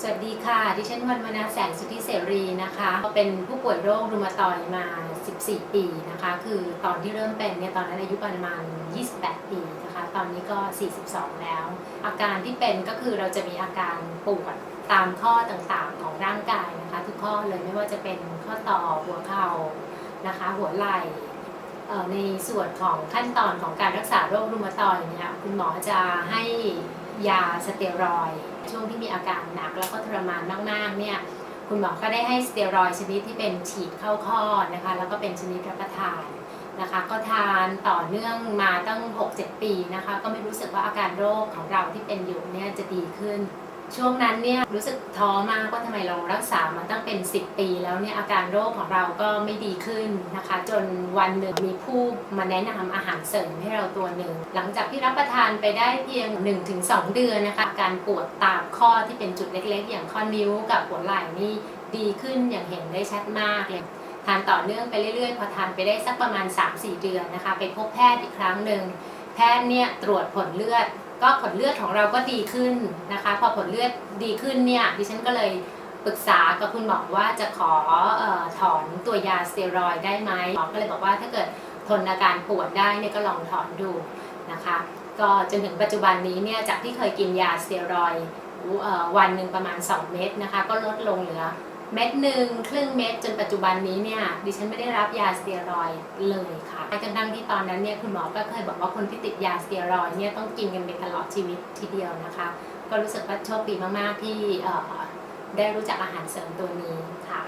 สวัสดีค่ะ ดิฉันวันวนาแสงสุทธิเสรีนะคะเป็นผู้ป่วยโรครูมาตอยมา 14 ปีนะคะ คือตอนที่เริ่มเป็นเนี่ยตอนนั้นอายุประมาณ 28 ปีนะคะ ตอนนี้ก็ 42 แล้ว อาการที่เป็นก็คือเราจะมีอาการปวดตามข้อต่างๆของร่างกายนะคะ ทุกข้อเลยไม่ว่าจะเป็นข้อต่อหัวเข่านะคะ หัวไหล่ ในส่วนของขั้นตอนของการรักษาโรครูมาตอยเนี่ยคุณหมอจะให้ยาสเตียรอยช่วงที่มีอาการหนักแล้วก็ทรมานมากๆเนี่ยคุณหมอก็ได้ให้สเตียรอยชนิดที่เป็นฉีดเข้าข้อนะคะแล้วก็เป็นชนิดรับประทานนะคะก็ทานต่อเนื่องมาตั้ง 6-7 ปีนะคะก็ไม่รู้สึกว่าอาการโรคของเราที่เป็นอยู่เนี่ยจะดีขึ้น ช่วงนั้นเนี่ยรู้สึกท้อมากว่าทำไมเรารักษามาตั้งเป็น 10 ปีแล้วเนี่ยอาการโรคของเราก็ไม่ดีขึ้นนะคะ จนวันหนึ่งมีผู้มาแนะนำอาหารเสริมให้เราตัวหนึ่ง หลังจากที่รับประทานไปได้เพียง 1-2 เดือนนะคะอาการปวดตามข้อที่เป็นจุดเล็กๆ อย่างข้อนิ้วกับหัวไหล่นี่ดีขึ้นอย่างเห็นได้ชัดมากเลยทานต่อเนื่องไปเรื่อยๆ พอทานไปได้สักประมาณ 3-4 เดือนนะคะ ไปพบแพทย์อีกครั้งหนึ่ง แพทย์เนี่ยตรวจผลเลือด ก็ผลเลือดของเราก็ดีขึ้นนะคะ พอผลเลือดดีขึ้นเนี่ยดิฉันก็เลยปรึกษากับคุณหมอว่าจะขอออถอนตัวยาสเตียรอยได้ไหมหมอก็เลยบอกว่าถ้าเกิดทนอาการปวดได้เนี่ยก็ลองถอนดูนะคะ ก็จนถึงปัจจุบันนี้เนี่ยจากที่เคยกินยาสเตียรอยวันหนึ่งประมาณ 2 เม็ดนะคะ ก็ลดลงเหลือ เม็ดหนึ่งครึ่งเม็ดจนปัจจุบันนี้เนี่ยดิฉันไม่ได้รับยาสเตียรอยเลยค่ะจนทั้งที่ตอนนั้นเนี่ยคุณหมอก็เคยบอกว่าคนที่ติดยาสเตียรอยเนี่ยต้องกินกันไปตลอดชีวิตทีเดียวนะคะ ก็รู้สึกว่าโชคดีมากๆที่ได้รู้จักอาหารเสริมตัวนี้ค่ะ